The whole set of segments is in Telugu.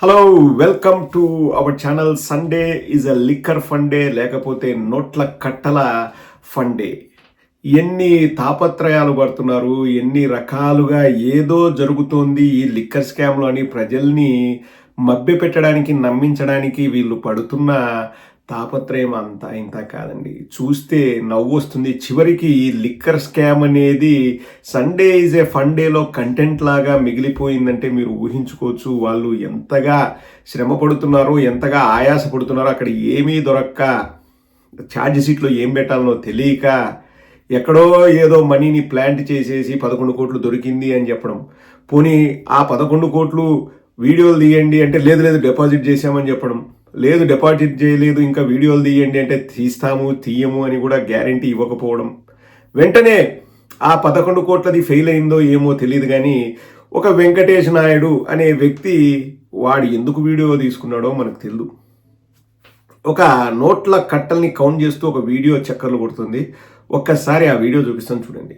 Hello welcome to our channel Sunday is a liquor funday లేకపోతే నోట్ల కట్టల ఫండే ఎన్ని తాపత్రయాలు పడుతున్నారు ఎన్ని రకాలుగా ఏదో జరుగుతోంది ఈ లిక్కర్ స్కామ్లో అని ప్రజల్ని మభ్య పెట్టడానికి నమ్మించడానికి వీళ్ళు పడుతున్న తాపత్రయం అంతా ఇంత కాదండి. చూస్తే నవ్వు వస్తుంది. చివరికి ఈ లిక్కర్ స్కామ్ అనేది సండే ఈజ్ ఏ ఫన్ డేలో కంటెంట్ లాగా మిగిలిపోయిందంటే మీరు ఊహించుకోవచ్చు. వాళ్ళు ఎంతగా శ్రమ పడుతున్నారో ఎంతగా ఆయాస పడుతున్నారో అక్కడ ఏమీ దొరక్క. ఛార్జ్ షీట్లో ఏం పెట్టాలనో తెలియక ఎక్కడో ఏదో మనీని ప్లాంట్ చేసేసి పదకొండు కోట్లు దొరికింది అని చెప్పడం. పోనీ ఆ పదకొండు కోట్లు వీడియోలు తీయండి అంటే లేదు లేదు డిపాజిట్ చేశామని చెప్పడం. లేదు డిపాజిట్ చేయలేదు ఇంకా వీడియోలు తీయండి అంటే తీస్తాము తీయము అని కూడా గ్యారంటీ ఇవ్వకపోవడం. వెంటనే ఆ పదకొండు కోట్లది ఫెయిల్ అయిందో ఏమో తెలియదు కానీ ఒక వెంకటేష్ నాయుడు అనే వ్యక్తి వాడు ఎందుకు వీడియో తీసుకున్నాడో మనకు తెలియదు ఒక నోట్ల కట్టల్ని కౌంట్ చేస్తూ ఒక వీడియో చక్కర్లు కొడుతుంది. ఒక్కసారి ఆ వీడియో చూపిస్తాను చూడండి.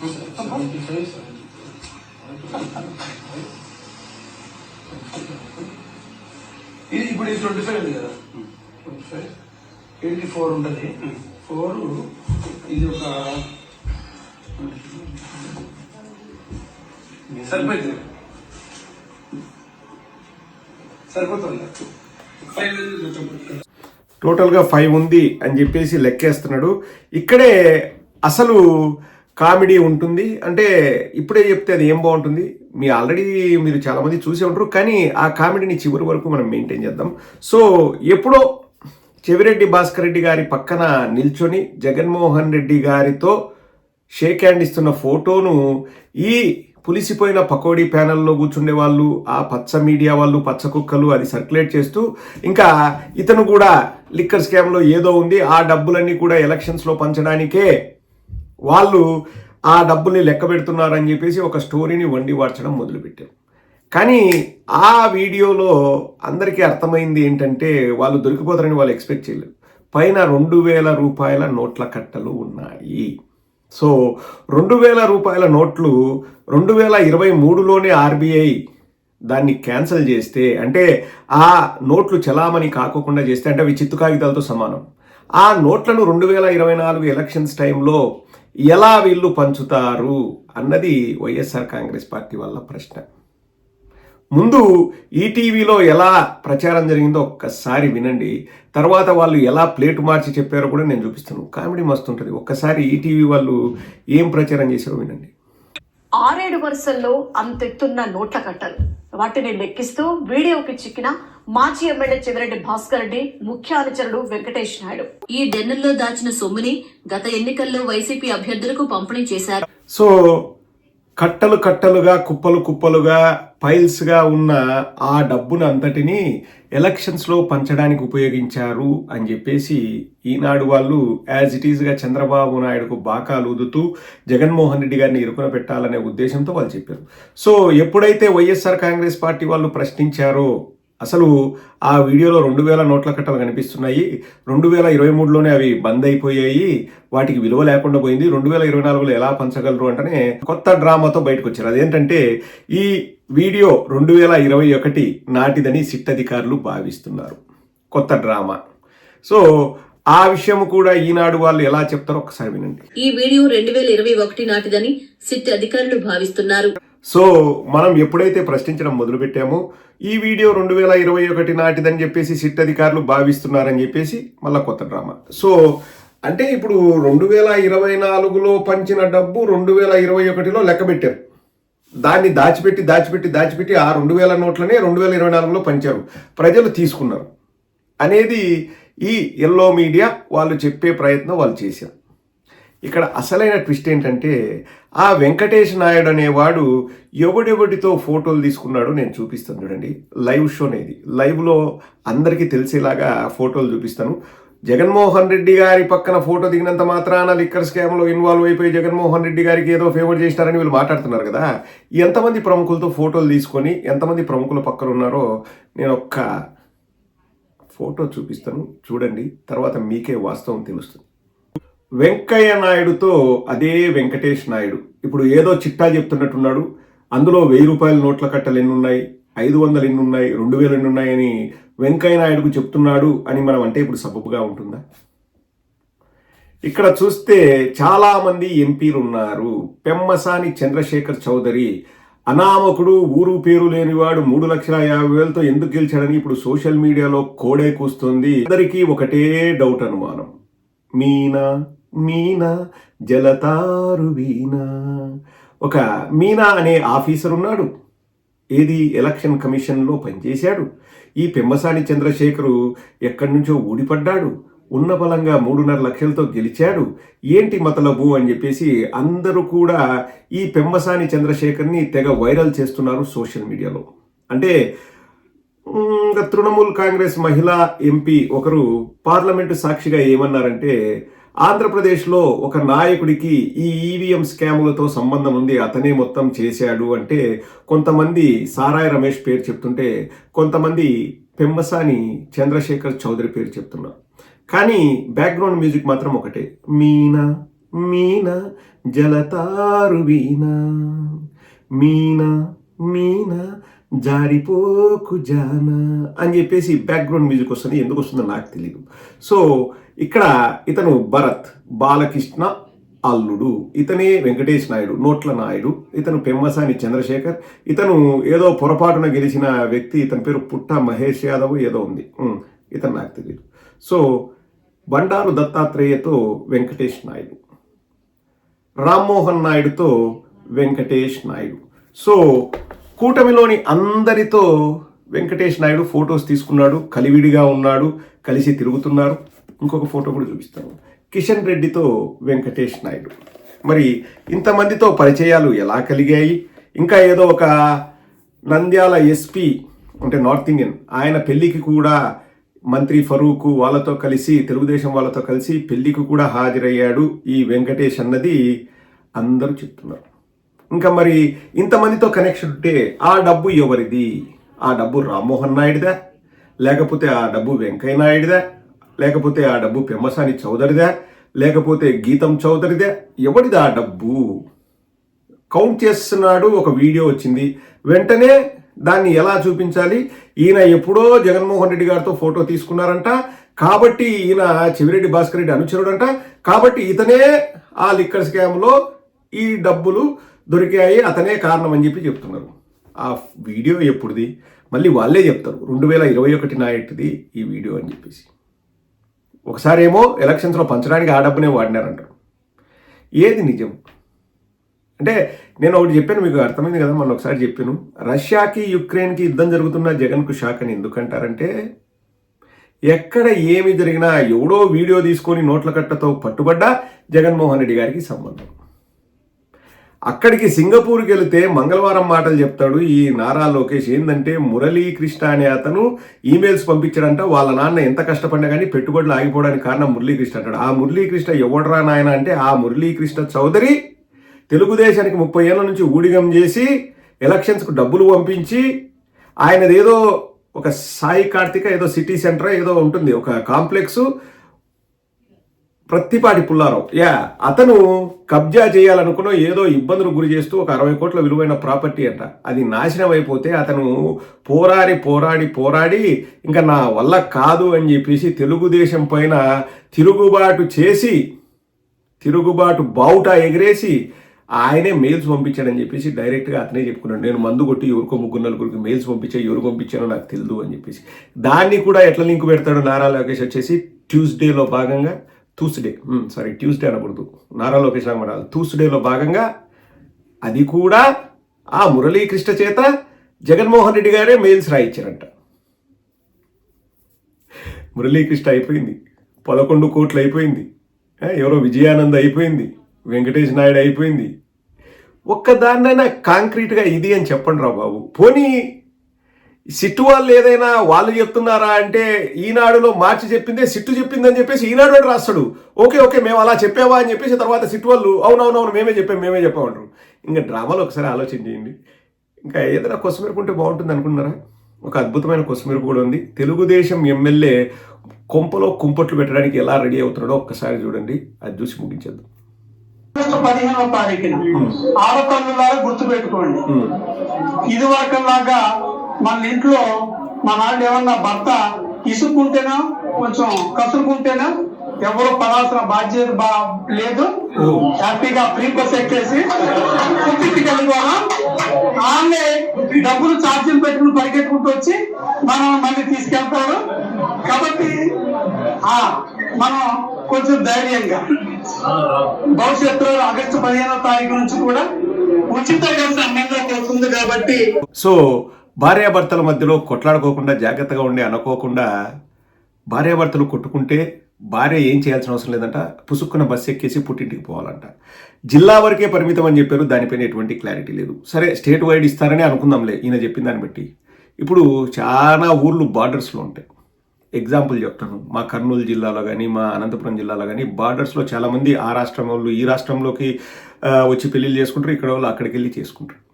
ఇది ఇప్పుడు ఇది ట్వంటీ ఫైవ్ ఉంది కదా. ట్వంటీ ఫైవ్ ఎయిటీ ఫోర్ ఉంటుంది. ఫోర్ ఇది ఒక సరిపోతుంది. సరిపోతుంది ఫైవ్ టోటల్గా ఫైవ్ ఉంది అని చెప్పేసి లెక్కేస్తున్నాడు. ఇక్కడే అసలు కామెడీ ఉంటుంది. అంటే ఇప్పుడే చెప్తే అది ఏం బాగుంటుంది? మీ ఆల్రెడీ మీరు చాలామంది చూసే ఉంటారు. కానీ ఆ కామెడీని చివరి వరకు మనం మెయింటైన్ చేద్దాం. సో ఎప్పుడో చెవిరెడ్డి భాస్కర్ రెడ్డి గారి పక్కన నిల్చొని జగన్మోహన్ రెడ్డి గారితో షేక్ హ్యాండ్ ఇస్తున్న ఫోటోను ఈ పులిసిపోయిన పకోడీ ప్యానల్లో కూర్చుండే వాళ్ళు ఆ పచ్చ మీడియా వాళ్ళు పచ్చ కుక్కలు అది సర్క్యులేట్ చేస్తూ ఇంకా ఇతను కూడా లిక్కర్ స్కామ్లో ఏదో ఉంది. ఆ డబ్బులన్నీ కూడా ఎలక్షన్స్లో పంచడానికే వాళ్ళు ఆ డబ్బుల్ని లెక్క పెడుతున్నారని చెప్పేసి ఒక స్టోరీని వండి వార్చడం మొదలుపెట్టారు. కానీ ఆ వీడియోలో అందరికీ అర్థమైంది ఏంటంటే వాళ్ళు దొరికిపోతారని వాళ్ళు ఎక్స్పెక్ట్ చేయలేదు. పైన రెండు వేల రూపాయల నోట్ల కట్టలు ఉన్నాయి. సో రెండు వేల రూపాయల నోట్లు రెండు వేల ఇరవై మూడులోనే ఆర్బీఐ దాన్ని క్యాన్సిల్ చేస్తే అంటే ఆ నోట్లు చలామణి కాకోకుండా చేస్తే అంటే అవి చిత్తు కాగితాలతో సమానం. ఆ నోట్లను రెండు వేల ఇరవై నాలుగు ఎలక్షన్స్ టైంలో ఎలా వీళ్ళు పంచుతారు అన్నది వైఎస్ఆర్ కాంగ్రెస్ పార్టీ వల్ల ప్రశ్న. ముందు ఈటీవీలో ఎలా ప్రచారం జరిగిందో ఒక్కసారి వినండి. తర్వాత వాళ్ళు ఎలా ప్లేట్ మార్చి చెప్పారో కూడా నేను చూపిస్తాను. కామెడీ మస్తు ఉంటుంది. ఒక్కసారి ఈటీవీ వాళ్ళు ఏం ప్రచారం చేశారో వినండి. ఆరేడు వరుసల్లో అంతెత్తున్న నోట్ల కట్టలు. వాటిని లెక్కిస్తూ వీడియోకి చిక్కిన మాజీ ఎమ్మెల్యే చెవిరెడ్డి భాస్కర్ రెడ్డి ముఖ్య అనుచరుడు వెంకటేష్ నాయుడు. ఈ డెన్నుల్లో దాచిన సొమ్ముని గత ఎన్నికల్లో వైసీపీ అభ్యర్థులకు పంపిణీ చేశారు. సో కట్టలు కట్టలుగా కుప్పలు కుప్పలుగా పైల్స్గా ఉన్న ఆ డబ్బును అంతటిని ఎలక్షన్స్లో పంచడానికి ఉపయోగించారు అని చెప్పేసి ఈనాడు వాళ్ళు యాజ్ ఇట్ ఈస్గా చంద్రబాబు నాయుడుకు బాకాలు ఊదుతూ జగన్మోహన్ రెడ్డి గారిని ఇరుకున పెట్టాలనే ఉద్దేశంతో వాళ్ళు చెప్పారు. సో ఎప్పుడైతే వైఎస్ఆర్ కాంగ్రెస్ పార్టీ వాళ్ళు ప్రశ్నించారో అసలు ఆ వీడియోలో రెండు వేల నోట్ల కట్టలు కనిపిస్తున్నాయి. రెండు వేల ఇరవై మూడులోనే అవి బంద్ అయిపోయాయి. వాటికి విలువ లేకుండా పోయింది. రెండు వేల ఇరవై నాలుగులో ఎలా పంచగలరు అంటేనే కొత్త డ్రామాతో బయటకు వచ్చారు అదేంటంటే ఈ వీడియో రెండు వేల ఇరవై ఒకటి నాటిదని సిట్ అధికారులు భావిస్తున్నారు. కొత్త డ్రామా. సో ఆ విషయం కూడా ఈనాడు వాళ్ళు ఎలా చెప్తారో ఒకసారి వినండి. ఈ వీడియో రెండు వేల ఇరవై ఒకటి నాటిదని సిట్ అధికారులు భావిస్తున్నారు. సో మనం ఎప్పుడైతే ప్రశ్నించడం మొదలుపెట్టామో ఈ వీడియో రెండు వేల ఇరవై ఒకటి నాటిదని చెప్పేసి సిట్ అధికారులు భావిస్తున్నారని చెప్పేసి మళ్ళా కొత్త డ్రామా. సో అంటే ఇప్పుడు రెండు వేల ఇరవై నాలుగులో పంచిన డబ్బు రెండు వేల ఇరవై ఒకటిలో లెక్క పెట్టారు దాన్ని దాచిపెట్టి దాచిపెట్టి దాచిపెట్టి ఆ రెండు వేల నోట్లనే రెండు వేల ఇరవై నాలుగులో పంచారు. ప్రజలు తీసుకున్నారు. అనేది ఈ ఎల్లో మీడియా వాళ్ళు చెప్పే ప్రయత్నం వాళ్ళు చేశారు. ఇక్కడ అసలైన ట్విస్ట్ ఏంటంటే ఆ వెంకటేష్ నాయుడు అనేవాడు ఎవడెవడితో ఫోటోలు తీసుకున్నాడో నేను చూపిస్తాను చూడండి. లైవ్ షోనేది లైవ్లో అందరికీ తెలిసేలాగా ఫోటోలు చూపిస్తాను. జగన్మోహన్ రెడ్డి గారి పక్కన ఫోటో దిగినంత మాత్రాన లిక్కర్ స్కామ్లో ఇన్వాల్వ్ అయిపోయి జగన్మోహన్ రెడ్డి గారికి ఏదో ఫేవర్ చేసినారని వీళ్ళు మాట్లాడుతున్నారు కదా. ఎంతమంది ప్రముఖులతో ఫోటోలు తీసుకొని ఎంతమంది ప్రముఖుల పక్కన ఉన్నారో నేను ఒక్క ఫోటో చూపిస్తాను. చూడండి. తర్వాత మీకే వాస్తవం తెలుస్తుంది. వెంకయ్య నాయుడుతో అదే వెంకటేష్ నాయుడు. ఇప్పుడు ఏదో చిట్టా చెప్తున్నట్టున్నాడు. అందులో వెయ్యి రూపాయల నోట్ల కట్టలు ఎన్ని ఉన్నాయి ఐదు వందలు ఎన్ని ఉన్నాయి రెండు వేలు ఎన్ని ఉన్నాయని వెంకయ్య నాయుడుకు చెప్తున్నాడు అని మనం అంటే ఇప్పుడు సబబుగా ఉంటుందా? ఇక్కడ చూస్తే చాలామంది ఎంపీలు ఉన్నారు పెమ్మసాని చంద్రశేఖర్ చౌదరి అనామకుడు ఊరు పేరు లేనివాడు మూడు లక్షల యాభై వేలతో ఎందుకు గెలిచాడని ఇప్పుడు సోషల్ మీడియాలో కోడే కూస్తుంది. అందరికీ ఒకటే డౌట్ అనుమానం. మీనా? మీనా జలతారు వీణా. ఒక మీనా అనే ఆఫీసర్ ఉన్నాడు. ఏది ఎలక్షన్ కమిషన్లో పనిచేశాడు. ఈ పెమ్మసాని చంద్రశేఖరు ఎక్కడి నుంచో ఊడిపడ్డాడు. ఉన్న బలంగా మూడున్నర లక్షలతో గెలిచాడు. ఏంటి మతలబు అని చెప్పేసి అందరూ కూడా ఈ పెమ్మసాని చంద్రశేఖర్ని తెగ వైరల్ చేస్తున్నారు సోషల్ మీడియాలో. అంటే తృణమూల్ కాంగ్రెస్ మహిళా ఎంపీ ఒకరు పార్లమెంటు సాక్షిగా ఏమన్నారంటే ఆంధ్రప్రదేశ్లో ఒక నాయకుడికి ఈ ఈవీఎం స్కాములతో సంబంధం ఉంది అతనే మొత్తం చేశాడు అంటే కొంతమంది సారాయి రమేష్ పేరు చెప్తుంటే కొంతమంది పెంబసాని చంద్రశేఖర్ చౌదరి పేరు చెప్తున్నారు కానీ బ్యాక్గ్రౌండ్ మ్యూజిక్ మాత్రం ఒకటే. మీనా మీనా జలతారు వీణా. మీనా మీనా జారిపోకు జానా అని చెప్పేసి బ్యాక్గ్రౌండ్ మ్యూజిక్ వస్తుంది. ఎందుకు వస్తుందో నాకు తెలియదు సో ఇక్కడ ఇతను భరత్ బాలకృష్ణ అల్లుడు. ఇతనే వెంకటేష్ నాయుడు నోట్ల నాయుడు. ఇతను పెమ్మసాని చంద్రశేఖర్. ఇతను ఏదో పొరపాటున గెలిచిన వ్యక్తి ఇతని పేరు పుట్ట మహేష్ యాదవ్ ఏదో ఉంది. ఇతను నాకు తెలియదు సో బండారు దత్తాత్రేయతో వెంకటేష్ నాయుడు. రామ్మోహన్ నాయుడుతో వెంకటేష్ నాయుడు. సో కూటమిలోని అందరితో వెంకటేష్ నాయుడు ఫొటోస్ తీసుకున్నాడు. కలివిడిగా ఉన్నాడు. కలిసి తిరుగుతున్నారు. ఇంకొక ఫోటో కూడా చూపిస్తాను. కిషన్ రెడ్డితో వెంకటేష్ నాయుడు. మరి ఇంతమందితో పరిచయాలు ఎలా కలిగాయి? ఇంకా ఏదో ఒక నంద్యాల ఎస్పీ అంటే నార్త్ ఇండియన్ ఆయన పెళ్ళికి కూడా మంత్రి ఫరూక్ వాళ్ళతో కలిసి తెలుగుదేశం వాళ్ళతో కలిసి పెళ్ళికి కూడా హాజరయ్యాడు ఈ వెంకటేష్ అన్నది అందరూ చెప్తున్నారు. ఇంకా మరి ఇంతమందితో కనెక్షన్ ఉంటే ఆ డబ్బు ఎవరిది? ఆ డబ్బు రామ్మోహన్ నాయుడుదా? లేకపోతే ఆ డబ్బు వెంకయ్య నాయుడుదా? లేకపోతే ఆ డబ్బు పెమ్మసాని చౌదరిదే లేకపోతే గీతం చౌదరిదే ఎవడిది ఆ డబ్బు? కౌంట్ చేస్తున్నాడు ఒక వీడియో వచ్చింది. వెంటనే దాన్ని ఎలా చూపించాలి? ఈయన ఎప్పుడో జగన్మోహన్ రెడ్డి గారితో ఫోటో తీసుకున్నారంట. కాబట్టి ఈయన చెవిరెడ్డి భాస్కర్ రెడ్డి అనుచరుడంట. కాబట్టి ఇతనే ఆ లిక్కర్ స్కామ్లో ఈ డబ్బులు దొరికాయి అతనే కారణం అని చెప్పి చెప్తున్నారు. ఆ వీడియో ఎప్పుడుది? మళ్ళీ వాళ్ళే చెప్తారు. రెండు వేల ఇరవై ఒకటి నాయటిది ఈ వీడియో అని చెప్పేసి. ఒకసారి ఏమో ఎలక్షన్స్లో పంచడానికి ఆ డబ్బునే వాడినారంటారు ఏది నిజం? అంటే నేను ఒకటి చెప్పాను మీకు అర్థమైంది కదా మొన్న ఒకసారి చెప్పాను. రష్యాకి యుక్రెయిన్కి యుద్ధం జరుగుతున్న జగన్కు షాక్ అని ఎందుకంటారంటే ఎక్కడ ఏమి జరిగినా ఎవడో వీడియో తీసుకొని నోట్ల కట్టతో పట్టుబడ్డా జగన్మోహన్ రెడ్డి గారికి సంబంధం. అక్కడికి సింగపూర్కి వెళితే మంగళవారం మాటలు చెప్తాడు ఈ నారా లోకేష్. ఏంటంటే మురళీకృష్ణ అనే అతను ఈమెయిల్స్ పంపించాడంట వాళ్ళ నాన్న ఎంత కష్టపడినా కానీ పెట్టుబడులు ఆగిపోవడానికి కారణం మురళీకృష్ణ అంటాడు. ఆ మురళీకృష్ణ ఎవడరా నాయన అంటే ఆ మురళీకృష్ణ చౌదరి తెలుగుదేశానికి ముప్పై ఏళ్ళ నుంచి ఊడిగం చేసి ఎలక్షన్స్కు డబ్బులు పంపించి ఆయనదేదో ఒక సాయి కార్తిక ఏదో సిటీ సెంటర్ ఏదో ఉంటుంది ఒక కాంప్లెక్స్. ప్రత్తిపాటి పుల్లారావు. యా అతను కబ్జా చేయాలనుకున్న ఏదో ఇబ్బందులు గురి చేస్తూ ఒక అరవై కోట్ల విలువైన ప్రాపర్టీ అంట. అది నాశనం అయిపోతే అతను పోరాడి పోరాడి పోరాడి ఇంకా నా వల్ల కాదు అని చెప్పేసి తెలుగుదేశం పైన తిరుగుబాటు చేసి తిరుగుబాటు బావుట ఎగిరేసి ఆయనే మెయిల్స్ పంపించాడని చెప్పేసి డైరెక్ట్గా అతనే చెప్పుకున్నాడు. నేను మందు కొట్టి ఎవరికో ముగ్గురు నలుగురికి మెయిల్స్ పంపించా ఎవరు పంపించానో నాకు తెలియదు అని చెప్పేసి. దాన్ని కూడా ఎట్లా లింక్ పెడతాడు నారా లోకేష్ వచ్చేసి ట్యూస్డేలో భాగంగా ట్యూస్డే సారీ ట్యూస్డే అనకూడదు. నారా లోకేష్ అనమాట ట్యూస్డేలో భాగంగా అది కూడా ఆ మురళీకృష్ణ చేత జగన్మోహన్ రెడ్డి గారే మెయిల్స్ రాయించారంట మురళీకృష్ణ అయిపోయింది. పదకొండు కోట్లు అయిపోయింది. ఎవరో విజయానంద్ అయిపోయింది. వెంకటేష్ నాయుడు అయిపోయింది. ఒక్కదాన్నైనా కాంక్రీట్గా ఇది అని చెప్పండి రా బాబు. పోనీ సిట్టు వాళ్ళు ఏదైనా వాళ్ళు చెప్తున్నారా అంటే ఈనాడులో మార్చి చెప్పిందే సిట్టు చెప్పిందని చెప్పేసి ఈనాడు వాడు రాస్తాడు. ఓకే ఓకే మేము అలా చెప్పావా అని చెప్పేసి తర్వాత సిట్టు వాళ్ళు అవునవునవును మేమే చెప్పాం మేమే చెప్పామంటారు. ఇంకా డ్రామాలో ఒకసారి ఆలోచన చేయండి. ఇంకా ఏదైనా కొసమెరుకుంటే బాగుంటుంది అనుకున్నారా ఒక అద్భుతమైన కొసమెరుపు కూడా ఉంది. తెలుగుదేశం ఎమ్మెల్యే కొంపలో కుంపట్లు పెట్టడానికి ఎలా రెడీ అవుతున్నాడో ఒక్కసారి చూడండి. అది చూసి ముగించేద్దాం. పదిహేనవ తారీఖున ఆడపల్లులాగా గుర్తు పెట్టుకోండి ఇది వరకులాగా మన ఇంట్లో మన వాళ్ళు ఏమన్నా భర్త ఇసుక్కుంటేనో కొంచెం కసురుకుంటేనో ఎవరు పడాల్సిన బాధ్యత బా లేదు. హ్యాపీగా ఫ్రీ బస్ ఎక్కేసి ఆమె డబ్బులు ఛార్జీలు పెట్టుకుని పరిగెట్టుకుంటూ వచ్చి మనం మళ్ళీ తీసుకెళ్తాడు. కాబట్టి ఆ మనం కొంచెం ధైర్యంగా భవిష్యత్తులో ఆగస్టు పదిహేనో తారీఖు నుంచి కూడా ఉచిత గంట వస్తుంది కాబట్టి సో భార్యాభర్తల మధ్యలో కొట్లాడుకోకుండా జాగ్రత్తగా ఉండి అనుకోకుండా భార్యాభర్తలు కొట్టుకుంటే భార్య ఏం చేయాల్సిన అవసరం లేదంట. పుసుక్కున బస్సు ఎక్కేసి పుట్టింటికి పోవాలంట. జిల్లా వరకే పరిమితం అని చెప్పారు. దానిపైన ఎటువంటి క్లారిటీ లేదు. సరే స్టేట్ వైడ్ ఇస్తారని అనుకుందాంలే. ఈయన చెప్పిన దాన్ని బట్టి. ఇప్పుడు చాలా ఊర్లు బార్డర్స్లో ఉంటాయి. ఎగ్జాంపుల్ చెప్తాను. మా కర్నూలు జిల్లాలో కానీ మా అనంతపురం జిల్లాలో కానీ బార్డర్స్లో చాలామంది ఆ రాష్ట్రం వాళ్ళు ఈ రాష్ట్రంలోకి వచ్చి పెళ్ళిళ్ళు చేసుకుంటారు. ఇక్కడ వాళ్ళు అక్కడికి వెళ్ళి చేసుకుంటారు.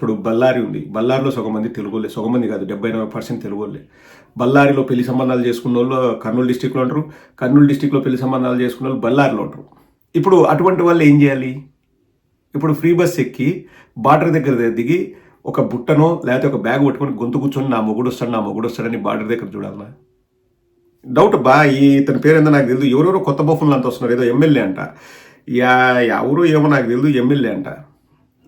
ఇప్పుడు బళ్ళారి ఉంది. బళ్ళారిలో సగమంది మంది సగమంది కాదు డెబ్బై ఎనభై పర్సెంట్ తెలుగులే బల్లారిలో బళ్ళారిలో పెళ్ళి సంబంధాలు చేసుకున్న వాళ్ళు కర్నూలు డిస్టిక్లో ఉంటారు. కర్నూలు డిస్టిక్లో పెళ్ళి సంబంధాలు చేసుకున్న వాళ్ళు బళ్ళారిలో ఉంటారు. ఇప్పుడు అటువంటి వాళ్ళు ఏం చేయాలి? ఇప్పుడు ఫ్రీ బస్ ఎక్కి బార్డర్ దగ్గర దిగి ఒక బుట్టనో లేకపోతే ఒక బ్యాగ్ పట్టుకొని గొంతు కూర్చొని నా మొగుడు వస్తాడు నా మొగుడు వస్తాడని బార్డర్ దగ్గర చూడాలన్నా డౌట్ బా ఈ ఇతని పేరు ఏందో నాకు తెలియదు ఎవరెవరో కొత్త బొఫన్లు అంత వస్తున్నారు. ఏదో ఎమ్మెల్యే అంట. యా ఎవరు ఏమో నాకు తెలియదు ఎమ్మెల్యే అంట.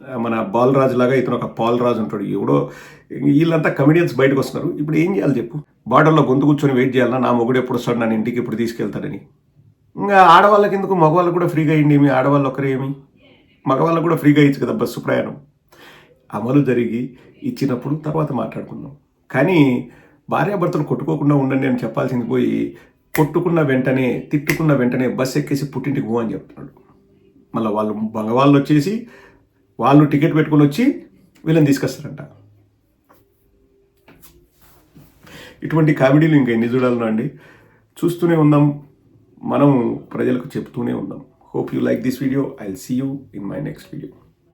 మన బాలరాజు లాగా ఇతను ఒక పాలరాజు ఉంటాడు ఎవడో వీళ్ళంతా కమెడియన్స్ బయటకు వస్తున్నారు. ఇప్పుడు ఏం చేయాలి చెప్పు? బార్డర్లో గొంతు కూర్చొని వెయిట్ చేయాలన్నా నా మొగుడు ఎప్పుడు వస్తాడు? నన్ను ఇంటికి ఇప్పుడు తీసుకెళ్తాడని. ఇంకా ఆడవాళ్ళకి ఎందుకు? మగవాళ్ళకు కూడా ఫ్రీగా అయ్యింది ఏమి? ఆడవాళ్ళు ఒకరు ఏమి? మగవాళ్ళకు కూడా ఫ్రీగా ఇచ్చు కదా బస్సు ప్రయాణం. అమలు జరిగి ఇచ్చినప్పుడు తర్వాత మాట్లాడుకుందాం. కానీ భార్యాభర్తలు కొట్టుకోకుండా ఉండండి అని చెప్పాల్సింది పోయి కొట్టుకున్న వెంటనే తిట్టుకున్న వెంటనే బస్సు ఎక్కేసి పుట్టింటికి పో అని చెప్తున్నాడు. మళ్ళీ వాళ్ళు మగవాళ్ళు వచ్చేసి వాళ్ళు టికెట్ పెట్టుకొని వచ్చి వీళ్ళని తీసుకొస్తారంట. ఇటువంటి కామెడీలు ఇంకా ఎన్ని చూడాలన్నా అండి? చూస్తూనే ఉందాం మనం ప్రజలకు చెప్తూనే ఉందాం hope you like this video I see you in my next video